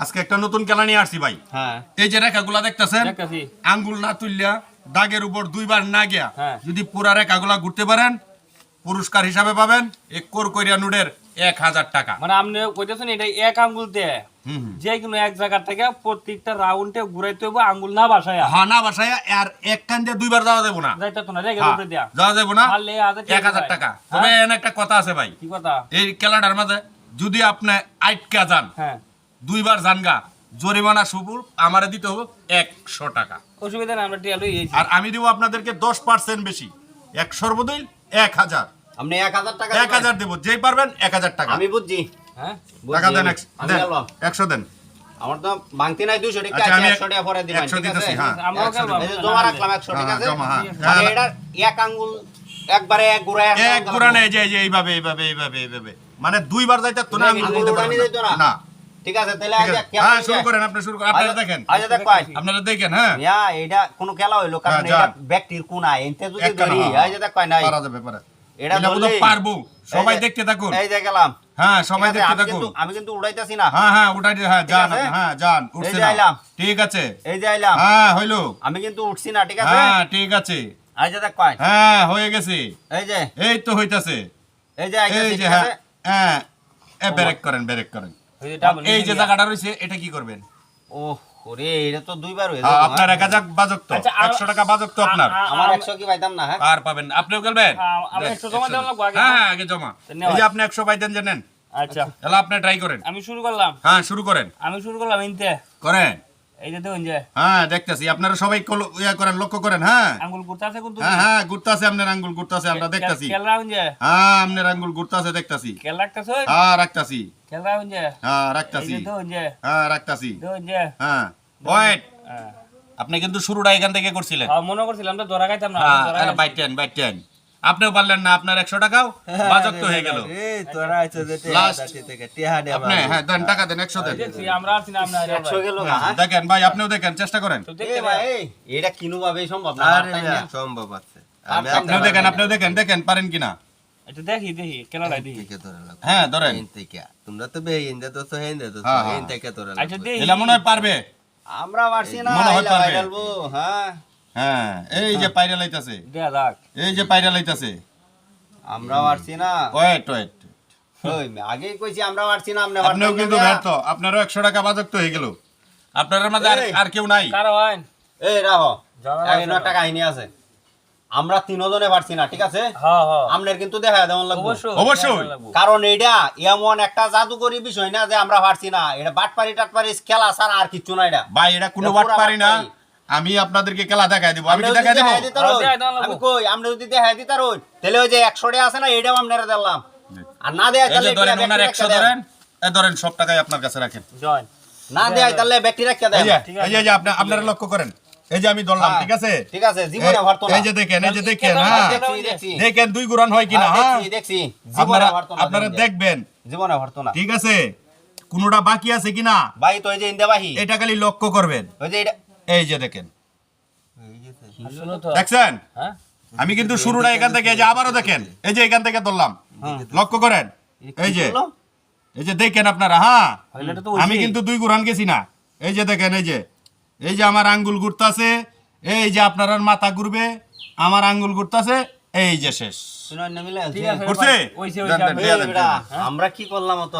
আজকে একটা নতুন খেলা নিয়ে আসছি ভাই। হ্যাঁ। এই যে রেখাগুলা দেখতেছেন আঙ্গুল না তুললিয়া দাগের উপর দুইবার না গিয়া হ্যাঁ। যদি পুরা রেখাগুলা ঘুরতে পারেন পুরস্কার হিসাবে পাবেন এক কোর করিয়া নুডের এক হাজার টাকা। মানে আপনি কইতেছেন এটা এক আঙ্গুল দিয়ে। যে কোনো এক জায়গা থেকে প্রত্যেকটা রাউন্ডে ঘুরাইতে হবে আঙ্গুল না বাসায়। হ্যাঁ না বাসায় আর এক কান দিয়ে দুইবার যাওয়া দেবো না। যাইতে তো না রেগে হ্যাঁ, উপরে দেয়া। যাওয়া দেবো না এক হাজার টাকা। হ্যাঁ? তবে এখানে একটা কথা আছে ভাই। কি কথা? এই খেলাটার মাঝে যদি আপনি আটকা যান হ্যাঁ। দুইবার জানগা জরিমানা সুপুর আমারে দিতে হবে একশো টাকা। অসুবিধা না আমরা আর আমি দিব আপনাদেরকে দশ পার্সেন্ট বেশি। একশোর বদল এক হাজার। আপনি এক হাজার টাকা এক হাজার দেবো যেই পারবেন এক হাজার টাকা। আমি বুঝছি। হ্যাঁ? টাকা দেন একশো দেন আমার তো ভাঙতি নাই টাকা আচ্ছা, আছে টাকা পরে দিতেছি, হ্যাঁ। জমা রাখলাম একশো হ্যাঁ, ঠিক আছে জমা, হ্যাঁ। এটা এক আঙ্গুল একবারে এক গুড়া এক যে এইভাবে এইভাবে এইভাবে এইভাবে। মানে দুইবার যাইতে তো না আঙ্গুল আঙ্গুল দিতে উড়ানি না? ঠিক আছে তাহলে হ্যাঁ শুরু করেন আপনি শুরু করেন। আপনারা দেখেন। আজ দেখ পাই আপনারা দেখেন হ্যাঁ। ইয়া এটা কোনো খেলা হইল কারণ হ্যাঁ, এটা। ব্যক্তির কোনা যদি ধরি হ্যাঁ। আজ দেখ পাই নাই। পারা যাবে পারা। এটা ধরলেই- পারব। সবাই দেখতে থাকুন। এই যে গেলাম। হ্যাঁ সবাই দেখতে আমি থাকুন। কিন্তু- আমি কিন্তু উড়াইতেছি না। হ্যাঁ হ্যাঁ ওটাই হ্যাঁ যান হ্যাঁ যান উঠছে না। আইলাম। ঠিক আছে। এই যে আইলাম। হ্যাঁ হইল। আমি কিন্তু উঠছি না ঠিক আছে? হ্যাঁ ঠিক আছে। আজ দেখ পাই হ্যাঁ হয়ে গেছে। এই যে। এই তো হইতাছে। এই যে এই যে হ্যাঁ হ্যাঁ এ ব্রেক করেন ব্রেক করেন। এই যে জায়গাটা রয়েছে এটা কি করবেন? ও ওরে এটা তো দুইবার হয়ে যাবে আপনার এক হাজার বাজক তো আচ্ছা, টাকা বাজক তো আপনার। আমার আ- একশো কি পাইতাম না হ্যাঁ? আর পাবেন আপনিও খেলবেন? আমি দেখ, একশো জমা দেওয়া লাগবো হ্যাঁ হ্যাঁ আগে জমা। তো এই যে আপনি পাইতেন আচ্ছা। তাহলে আপনি ট্রাই করেন। আমি শুরু করলাম। হ্যাঁ শুরু করেন। আমি শুরু করলাম ইনতে। করেন। এই যে দেখুন যে হ্যাঁ দেখতেছি। আপনারা সবাই ইয়া করেন লক্ষ্য করেন হ্যাঁ? আঙ্গুল করতে কিন্তু হ্যাঁ হ্যাঁ ঘুরতাছে আপনার আঙ্গুল ঘুরতাছে আমরা দেখতাছি। খেল রাউন যে। হ্যাঁ আপনার আঙ্গুল ঘুরতাছে দেখতাছি। খেল রাখতেছ হ্যাঁ রাখতাছি। খেল রাউন যে। হ্যাঁ এই দেখুন যে। হ্যাঁ রাখতাছি। দেখুন যে। হ্যাঁ ওয়েট হ্যাঁ। আপনি কিন্তু শুরুটা এখান থেকে করছিলেন। হ্যাঁ, মনে করছিলাম তো ধরা খাইতাম না। হ্যাঁ। বাইটেন বাইটেন আপনিও পারলেন না আপনার একশো টাকাও বাজক তো হয়ে গেল। আপনি হ্যাঁ দেন টাকা দেন একশো দেন। হ্যাঁ, হ্যাঁ? দেখেন ভাই আপনিও দেখেন চেষ্টা করেন। তো এ দেখতে ভাই, ভাই এই, এটা কিনু ভাবে সম্ভব না? সম্ভব আছে। আপনিও দেখেন আপনিও দেখেন দেখেন পারেন কিনা। এটা দেখি দেখি খেলাটা দেখি। থেকে ধরে লাগবে হ্যাঁ ধরেন। তোমরা তো বে হিন্দে তো তো হিন্দে তো হ্যাঁ, হেন হ্যাঁ। থেকে ধরে আচ্ছা দেখি। এলা মনে হয় পারবে। আমরা পারছি না মনে হয় পারবে। হ্যাঁ। হ্যাঁ এই যে পাইরা লাইতাছে। এই যে পাইরা লাইতাছে। আমরা পারছি না। ওয়েট ওয়েট আগেই কইছি আমরা পারছি না আপনি আপনিও কিন্তু ব্যর্থ। আপনারও একশো টাকা বাজক হয়ে গেল। আপনার মাঝে আর- কেউ নাই। এই রাহো। আছে একটা কাহিনী আছে। আমরা তিনজনে পারছি না ঠিক আছে? হ্যাঁ হ্যাঁ। আপনার কিন্তু দেখা দেওয়ান লাগবে। অবশ্যই। কারণ এটা এমন একটা জাদুকরি বিষয় না যে আমরা পারছি না। এটা বাটপারি টাটপারি খেলা ছাড়া আর কিচ্ছু না। এটা ভাই এটা কোনো এটা বাট পুরা পারি না। বাটপারি। আমি আপনাদেরকে খেলা দেখাই দিব। আমি দেখাই দেবো। আমি কই? আপনি যদি দেখাই দিতে রই, তাহলে ওই যে একশো টাকা আছে না এটাও আপনারা দিলাম। আর না দেয় তাহলে ধরেন ওনার ব্যক্তি একশো রাখতে দেন। ধরেন এই ধরেন সব টাকাই আপনার কাছে রাখেন। জয়েন। না দেয় তাহলে ব্যক্তি এই দেন? ঠিক এই যে, এই যে আপনি আপনারা লক্ষ্য করেন। এই যে আমি ধরলাম হ্যাঁ, ঠিক আছে? ঠিক আছে জীবনে এই- ভরতো না। এই যে দেখেন এই যে দেখেন হ্যাঁ। দেখেন। দুই গুরান হয় কিনা হ্যাঁ, হ্যাঁ? দেখছি দেখছি। জীবনে আপনারা ভরতো না আপনারা দেখবেন। জীবনে ভরতো না। ঠিক আছে? কোনোটা বাকি আছে কিনা? ভাই তো এই যে ইন্দাবাহি এটা খালি লক্ষ্য করবেন। ওই যে এটা এই যে দেখেন। দেখছেন? হ্যাঁ? আমি কিন্তু শুরুটা এখান থেকে এই যে আবারও দেখেন। এই যে এখান থেকে ধরলাম। লক্ষ্য করেন। এই যে। এই যে দেখেন আপনারা হ্যাঁ? আমি কিন্তু দুই গুরান গেছি না। এই যে দেখেন এই যে। এই যে আমার আঙ্গুল ঘুরতাছে এই যে আপনার মাথা ঘুরবে আমার আঙ্গুল ঘুরতাছে এই যে শেষ। আমরা কি করলাম অত